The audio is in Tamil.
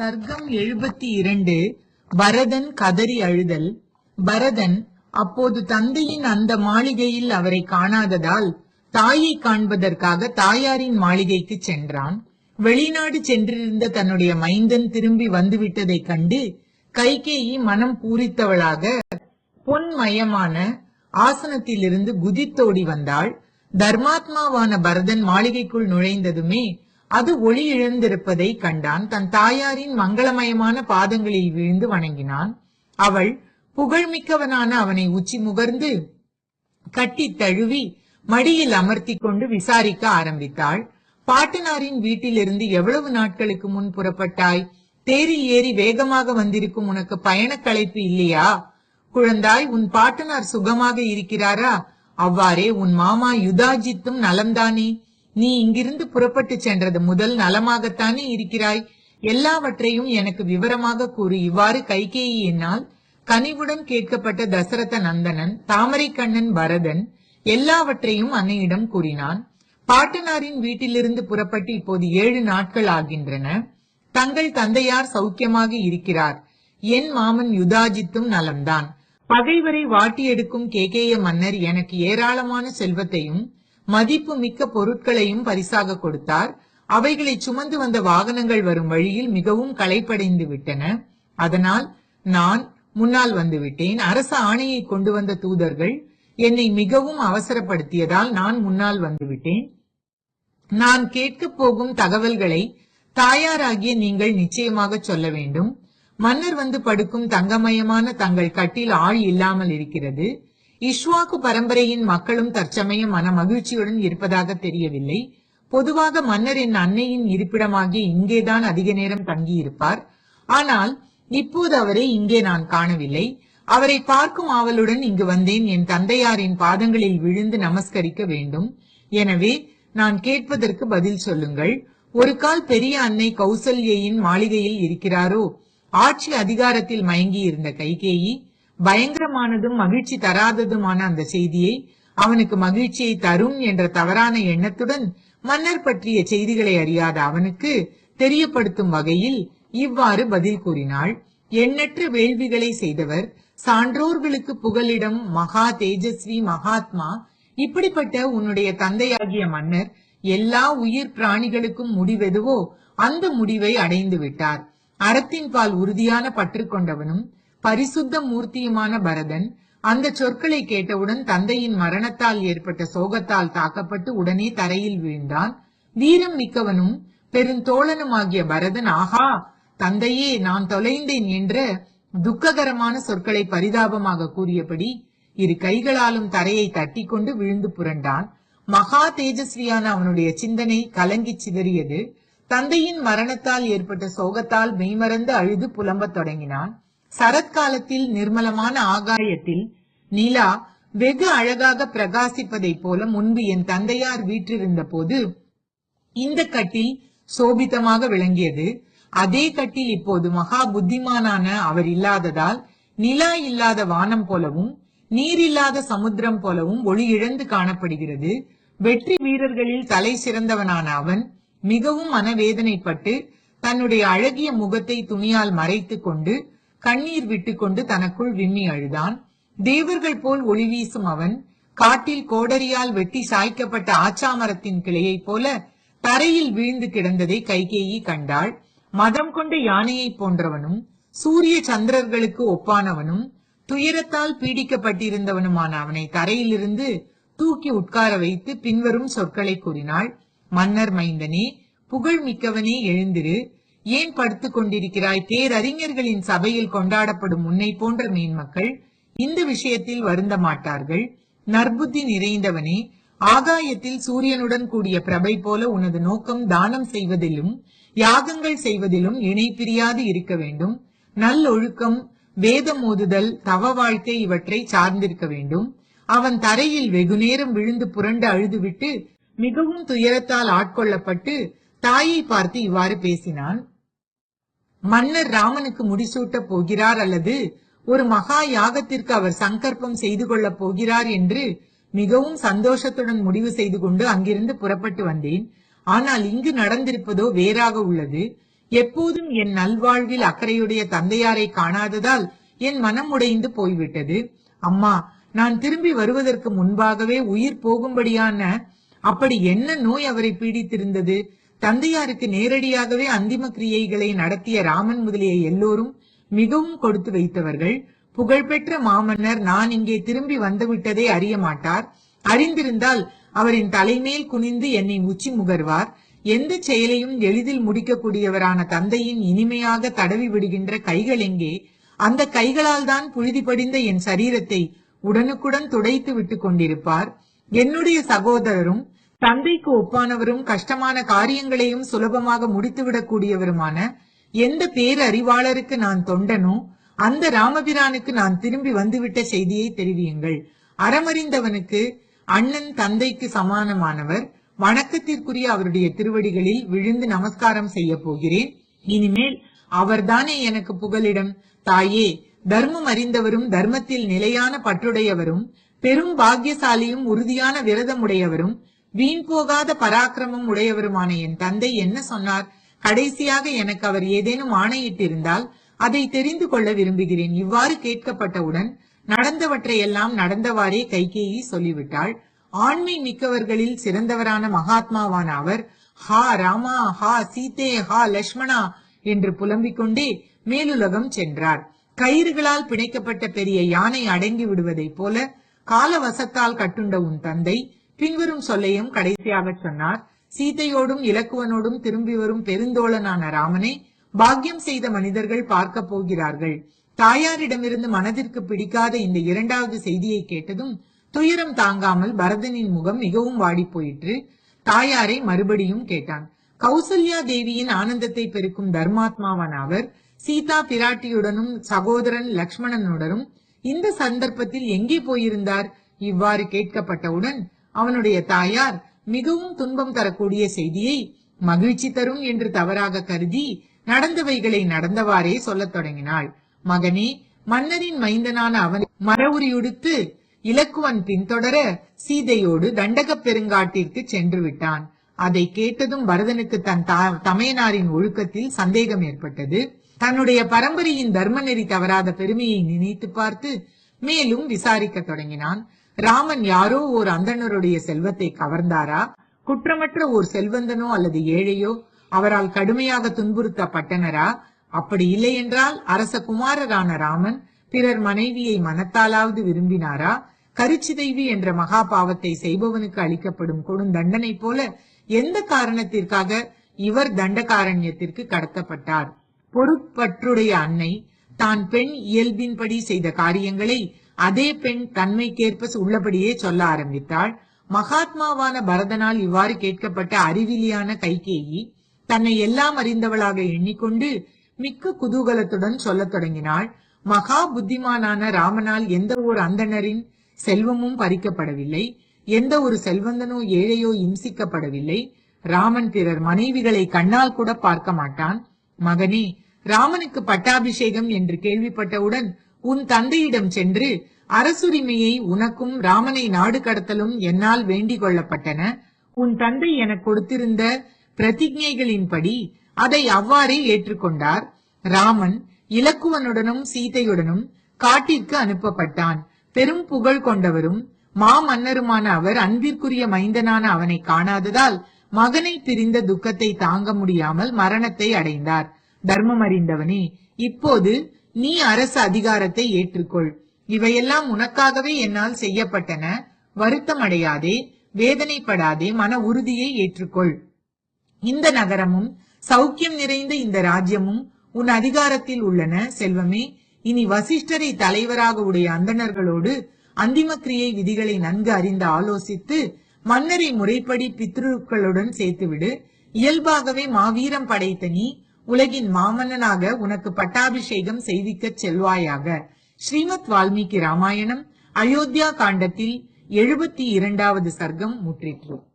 சர்க்கம் எழுபத்தி இரண்டு பரதன் கதறி அழுதல். பரதன் அப்போது தந்தையின் அந்த மாளிகையில் அவரை காணாததால் தாயை காண்பதற்காக தாயாரின் மாளிகைக்கு சென்றான். வெளிநாடு சென்றிருந்த தன்னுடைய மைந்தன் திரும்பி வந்துவிட்டதைக் கண்டு கைகேயி மனம் பூரித்தவளாக பொன்மயமான ஆசனத்திலிருந்து குதித்தோடி வந்தாள். தர்மாத்மாவான பரதன் மாளிகைக்குள் நுழைந்ததுமே அது ஒளி இழந்திருப்பதை கண்டான். தன் தாயாரின் மங்களமயமான பாதங்களில் விழுந்து வணங்கினான். அவள் புகழ்மிக்கவனான அவனை உச்சி முகர்ந்து கட்டி தழுவி மடியில் அமர்த்தி கொண்டு விசாரிக்க ஆரம்பித்தாள். பாட்டனாரின் வீட்டிலிருந்து எவ்வளவு நாட்களுக்கு முன் புறப்பட்டாய்? தேரில் ஏறி வேகமாக வந்திருக்கும் உனக்கு பயண களைப்பு இல்லையா? குழந்தாய் உன் பாட்டனார் சுகமாக இருக்கிறாரா? அவ்வாறே உன் மாமா யுதாஜித்தும் நலம்தானே? நீ இங்கிருந்து புறப்பட்டு சென்றது முதல் நலமாகத்தானே இருக்கிறாய்? எல்லாவற்றையும் எனக்கு விவரமாக கூறு. இவ்வாறு கைகேயினால் கனிவுடன் கேட்கப்பட்ட தசரத நந்தனன் தாமரைக்கண்ணன் பரதன் எல்லாவற்றையும் அன்னையிடம் கூறினான். பாட்டனாரின் வீட்டிலிருந்து புறப்பட்டு இப்போது ஏழு நாட்கள் ஆகின்றன. தங்கள் தந்தையார் சௌக்கியமாக இருக்கிறார். என் மாமன் யுதாஜித்தும் நலம்தான். பகைவரை வாட்டி எடுக்கும் கேகேய மன்னர் எனக்கு ஏராளமான செல்வத்தையும் மதிப்பு மிக்க பொருட்களையும் பரிசாக கொடுத்தார். அவைகளை சுமந்து வந்த வாகனங்கள் வரும் வழியில் மிகவும் களைப்படைந்து விட்டன. அதனால் நான் முன்னால் வந்துவிட்டேன் அரச ஆணையை கொண்டு வந்த தூதர்கள் என்னை மிகவும் அவசரப்படுத்தியதால் நான் முன்னால் வந்து விட்டேன். நான் கேட்கப் போகும் தகவல்களை தாயாராகிய நீங்கள் நிச்சயமாக சொல்ல வேண்டும். மன்னர் வந்து படுக்கும் தங்கமயமான தங்கள் கட்டில் ஆள் இல்லாமல் இருக்கிறது. இஷ்வாக்கு பரம்பரையின் மக்களும் தற்சமயம் மன மகிழ்ச்சியுடன் இருப்பதாக தெரியவில்லை. பொதுவாக மன்னர் என் அன்னையின் இருப்பிடமாகி இங்கேதான் அதிக நேரம் தங்கியிருப்பார். ஆனால் இப்போது அவரை இங்கே நான் காணவில்லை. அவரை பார்க்கும் ஆவலுடன் இங்கு வந்தேன். என் தந்தையாரின் பாதங்களில் விழுந்து நமஸ்கரிக்க வேண்டும். எனவே நான் கேட்பதற்கு பதில் சொல்லுங்கள். ஒரு கால் பெரிய அன்னை கௌசல்யின் மாளிகையில் இருக்கிறாரோ? ஆட்சி அதிகாரத்தில் மயங்கி இருந்த கைகேயி பயங்கரமானதும் மகிழ்ச்சி தராததுமான அந்த செய்தியை அவனுக்கு மகிழ்ச்சியை தரும் என்ற தவறான எண்ணத்துடன் மன்னர் பற்றிய செய்திகளை அறியாத அவனுக்கு தெரியப்படுத்தும் வகையில் இவ்வாறு பதில் கூறினாள். எண்ணற்ற வேள்விகளை செய்தவர் சான்றோர்களுக்கு புகலிடம் மகா தேஜஸ்வி மகாத்மா. இப்படிப்பட்ட உன்னுடைய தந்தையாகிய மன்னர் எல்லா உயிர் பிராணிகளுக்கும் முடிவெதுவோ அந்த முடிவை அடைந்து விட்டார். அறத்தின் பால் உறுதியான பற்று கொண்டவனும் பரிசுத்த மூர்த்தியுமான பரதன் அந்த சொற்களை கேட்டவுடன் தந்தையின் மரணத்தால் ஏற்பட்ட சோகத்தால் தாக்கப்பட்டு உடனே தரையில் வீழ்ந்தான். வீரம் மிக்கவனும் பெருந்தோழனுமாகிய பரதன் ஆஹா! தந்தையே நான் தொலைந்தேன் என்ற துக்ககரமான சொற்களை பரிதாபமாக கூறியபடி இரு கைகளாலும் தரையை தட்டி கொண்டு விழுந்து புரண்டான். மகா தேஜஸ்வியான அவனுடைய சிந்தனை கலங்கி சிதறியது. தந்தையின் மரணத்தால் ஏற்பட்ட சோகத்தால் மெய்மறந்து அழுது புலம்பத் தொடங்கினான். சரத்காலத்தில் நிர்மலமான ஆகாயத்தில் நிலா வெகு அழகாக பிரகாசிப்பதைப் போல முன்பு என் தந்தையார் வீற்றிருந்த போது இந்த கட்டில் சோபித்தமாக விளங்கியது. அதே கட்டில் இப்போது மகா புத்திமானான அவர் இல்லாததால் நிலா இல்லாத வானம் போலவும் நீர் இல்லாத சமுத்திரம் போலவும் ஒளி இழந்து காணப்படுகிறது. வெற்றி வீரர்களில் தலை சிறந்தவனான அவன் மிகவும் மனவேதனைப்பட்டு தன்னுடைய அழகிய முகத்தை துணியால் மறைத்துக் கொண்டு கண்ணீர் விட்டுக்கொண்டு தனக்குள் விம்மி அழுதான். தேவர்கள் போல் ஒளி வீசும் அவன் காட்டில் கோடரியால் வெட்டி சாய்க்கப்பட்ட ஆச்சாமரத்தின் கிளையைப் போல தரையில் வீழ்ந்து கிடந்ததை கைகேயி கண்டாள். மதம் கொண்ட யானையைப் போன்றவனும் சூரிய சந்திரர்களுக்கு ஒப்பானவனும் துயரத்தால் பீடிக்கப்பட்டிருந்தவனுமான அவனை தரையிலிருந்து தூக்கி உட்கார வைத்து பின்வரும் சொற்களை கூறினாள். மன்னர் மைந்தனே புகழ் மிக்கவனே எழுந்திரு. ஏன் படுத்துக் கொண்டிருக்கிறாய்? பேரறிஞர்களின் சபையில் கொண்டாடப்படும் உன்னை போன்ற மேன்மக்கள் இந்த விஷயத்தில் வருந்த மாட்டார்கள். நற்புத்தி நிறைந்தவனே ஆகாயத்தில் சூரியனுடன் கூடிய பிரபை போல உனது நோக்கம் தானம் செய்வதிலும் யாகங்கள் செய்வதிலும் இணை பிரியாது இருக்க வேண்டும். நல்லொழுக்கம் வேதம் ஓதுதல் தவ வாழ்க்கை இவற்றை சார்ந்திருக்க வேண்டும். அவன் தரையில் வெகுநேரம் விழுந்து புரண்டு அழுதுவிட்டு மிகவும் துயரத்தால் ஆட்கொள்ளப்பட்டு தாயை பார்த்து இவ்வாறு பேசினான். மன்னர் ராமனுக்கு முடிசூட்டப் போகிறார் அல்லது ஒரு மகா யாகத்திற்கு அவர் சங்கற்பம் செய்து கொள்ளப் போகிறார் என்று மிகவும் சந்தோஷத்துடன் முடிவு செய்து கொண்டு அங்கிருந்து புறப்பட்டு வந்தேன். ஆனால் இங்கு நடந்திருப்பதோ வேறாக உள்ளது. எப்போதும் என் நல்வாழ்வில் அக்கறையுடைய தந்தையாரை காணாததால் என் மனம் உடைந்து போய்விட்டது. அம்மா நான் திரும்பி வருவதற்கு முன்பாகவே உயிர் போகும்படியான அப்படி என்ன நோய் அவரை பீடித்திருந்தது? தந்தையாருக்கு நேரடியாகவே அந்திம கிரியைகளை நடத்திய ராமன் முதலிய எல்லோரும் மிகவும் கொடுத்து வைத்தவர்கள். புகழ்பெற்ற மாமன்னர் நான் இங்கே திரும்பி வந்துவிட்டதை அறிய மாட்டார். அறிந்திருந்தால் அவரின் தலைமேல் குனிந்து என்னை உச்சி முகர்வார். எந்த செயலையும் எளிதில் முடிக்கக்கூடியவரான தந்தையின் இனிமையாக தடவி விடுகின்ற கைகள் எங்கே? அந்த கைகளால் தான் புழுதி படிந்த என் சரீரத்தை உடனுக்குடன் துடைத்து விட்டுக் கொண்டிருப்பார். என்னுடைய சகோதரரும் தந்தைக்கு ஒப்பானவரும் கஷ்டமான காரியங்களையும் சுலபமாக முடித்துவிடக் கூடியவருமான எந்த பேரறிவாளருக்கு நான் தொண்டனோ அந்த ராமபிரானுக்கு நான் திரும்பி வந்துவிட்ட செய்தியை தெரிவியுங்கள். அறமறிந்தவனுக்கு அண்ணன் தந்தைக்கு சமானமானவர் வணக்கத்திற்குரிய அவருடைய திருவடிகளில் விழுந்து நமஸ்காரம் செய்ய போகிறேன். இனிமேல் அவர்தானே எனக்கு புகலிடம். தாயே தர்மம் அறிந்தவரும் தர்மத்தில் நிலையான பற்றுடையவரும் பெரும் பாக்கியசாலியும் உறுதியான விரதமுடையவரும் வீண் போகாத பராக்கிரமம் உடையவருமான என் தந்தை என்ன சொன்னார்? கடைசியாக எனக்கு அவர் ஏதேனும் ஆணையிட்டிருந்தால் அதை தெரிந்து கொள்ள விரும்புகிறேன். இவ்வாறு கேட்கப்பட்டவுடன் நடந்தவற்றை எல்லாம் நடந்தவாறே கைகேயி சொல்லிவிட்டாள். ஆண்மை மிக்கவர்களில் சிறந்தவரான மகாத்மாவான அவர் ஹா ராமா ஹா சீதே ஹா லக்ஷ்மணா என்று புலம்பிக் கொண்டே மேலுலகம் சென்றார். கயிறுகளால் பிணைக்கப்பட்ட பெரிய யானை அடங்கி விடுவதைப் போல காலவசத்தால் கட்டுண்ட உன் தந்தை பின்வரும் சொல்லையும் கடைசியாக சொன்னார். சீதையோடும் இலக்குவனோடும் திரும்பி வரும் பெருந்தோழனான ராமனை பாக்கியம் செய்த மனிதர்கள் பார்க்க போகிறார்கள். தாயாரிடமிருந்து மனதிற்கு பிடிக்காத இந்த இரண்டாவது செய்தியை கேட்டதும் துயரம் தாங்காமல் பரதனின் முகம் மிகவும் வாடி போயிற்று. தாயாரை மறுபடியும் கேட்டான். கௌசல்யா தேவியின் ஆனந்தத்தை பெருக்கும் தர்மாத்மாவான அவர் சீதா பிராட்டியுடனும் சகோதரன் லக்ஷ்மணனுடனும் இந்த சந்தர்ப்பத்தில் எங்கே போயிருந்தார்? இவ்வாறு கேட்கப்பட்டவுடன் அவனுடைய தாயார் மிகவும் துன்பம் தரக்கூடிய செய்தியை மகிழ்ச்சி தரும் என்று தவறாக கருதி நடந்தவைகளை நடந்தவாறே சொல்லத் தொடங்கினாள். மகனே மன்னரின் மைந்தனான அவன் மரவுரியுடுத்து இலக்குவன் பின்தொடர சீதையோடு தண்டகப் பெருங்காட்டிற்கு சென்று விட்டான் அதை கேட்டதும் பரதனுக்கு தன் தா- தமையனாரின் ஒழுக்கத்தில் சந்தேகம் ஏற்பட்டது. தன்னுடைய பரம்பரையின் தர்மநெறி தவறாத பெருமையை நினைத்து பார்த்து மேலும் விசாரிக்க தொடங்கினான். ராமன் யாரோ ஓர் அந்தணருடைய செல்வத்தை கவர்ந்தாரா? குற்றமற்ற ஓர் செல்வந்தனோ அல்லது ஏழையோ அவரால் கடுமையாக துன்புறுத்தப்பட்டனரா? அப்படி இல்லை என்றால் அரச குமாரரான ராமன் பிறர் மனைவியை மனத்தாலாவது விரும்பினாரா? கருச்சிதைவி என்ற மகா பாவத்தை செய்பவனுக்கு அளிக்கப்படும் கொடும் தண்டனை போல எந்த காரணத்திற்காக இவர் தண்டகாரண்யத்திற்கு கடத்தப்பட்டார்? பொறுப்பற்றுடைய அன்னை தான் பெண் இயல்பின்படி செய்த காரியங்களை அதே பெண் தன்மைக்கேற்ப உள்ளபடியே சொல்ல ஆரம்பித்தாள். மகாத்மாவான பரதனால் இவ்வாறு கேட்கப்பட்ட அறிவிலியான கைகேயி தன்னை எல்லாம் அறிந்தவளாக எண்ணிக்கொண்டு மிக்க குதூகலத்துடன் சொல்லத் தொடங்கினாள். மகா புத்திமானான ராமனால் எந்த ஒரு அந்தணரின் செல்வமும் பறிக்கப்படவில்லை. எந்த ஒரு செல்வந்தனோ ஏழையோ இம்சிக்கப்படவில்லை. ராமன் பிறர் மனைவிகளை கண்ணால் கூட பார்க்க மாட்டான். மகனே ராமனுக்கு பட்டாபிஷேகம் என்று கேள்விப்பட்டவுடன் உன் தந்தையிடம் சென்று அரசுரிமையை உனக்கும் ராமனை நாடு கடத்தலும் என்னால் வேண்டிக் கொள்ளப்பட்டன. உன் தந்தை எனக்கு கொடுத்திருந்த பிரதிஜைகளின்படி அதை அவ்வாறே ஏற்றுக்கொண்டார். ராமன் இலக்குவனுடனும் சீதையுடனும் காட்டிற்கு அனுப்பப்பட்டான். பெரும் புகழ் கொண்டவரும் மாமன்னருமான அவர் அன்பிற்குரிய மைந்தனான அவனை காணாததால் மகனை பிரிந்த துக்கத்தை தாங்க முடியாமல் மரணத்தை அடைந்தார். தர்மம் அறிந்தவனே இப்போது நீ அரசு அதிகாரத்தை ஏற்றுக்கொள். இவையெல்லாம் உனக்காகவே என்னால் செய்யப்பட்டன. வருத்தம் அடையாதே வேதனைப்படாதே மன உறுதியை ஏற்றுக்கொள். இந்த நகரமும் சௌக்கியம் நிறைந்த இந்த ராஜ்யமும் உன் அதிகாரத்தில் உள்ளன செல்வமே. இனி வசிஷ்டரை தலைவராக உடைய அந்தணர்களோடு அந்திம கிரியை விதிகளை நன்கு அறிந்து ஆலோசித்து மன்னரை முறைப்படி பித்ருக்களுடன் சேர்த்துவிடு. இயல்பாகவே மாவீரம் படைத்த நீ உலகின் மாமன்னனாக உனக்கு பட்டாபிஷேகம் செய்விக்க செல்வாயாக. ஸ்ரீமத் வால்மீகி ராமாயணம் அயோத்தியா காண்டத்தில் எழுபத்தி இரண்டாவது சர்க்கம் முற்றிற்று.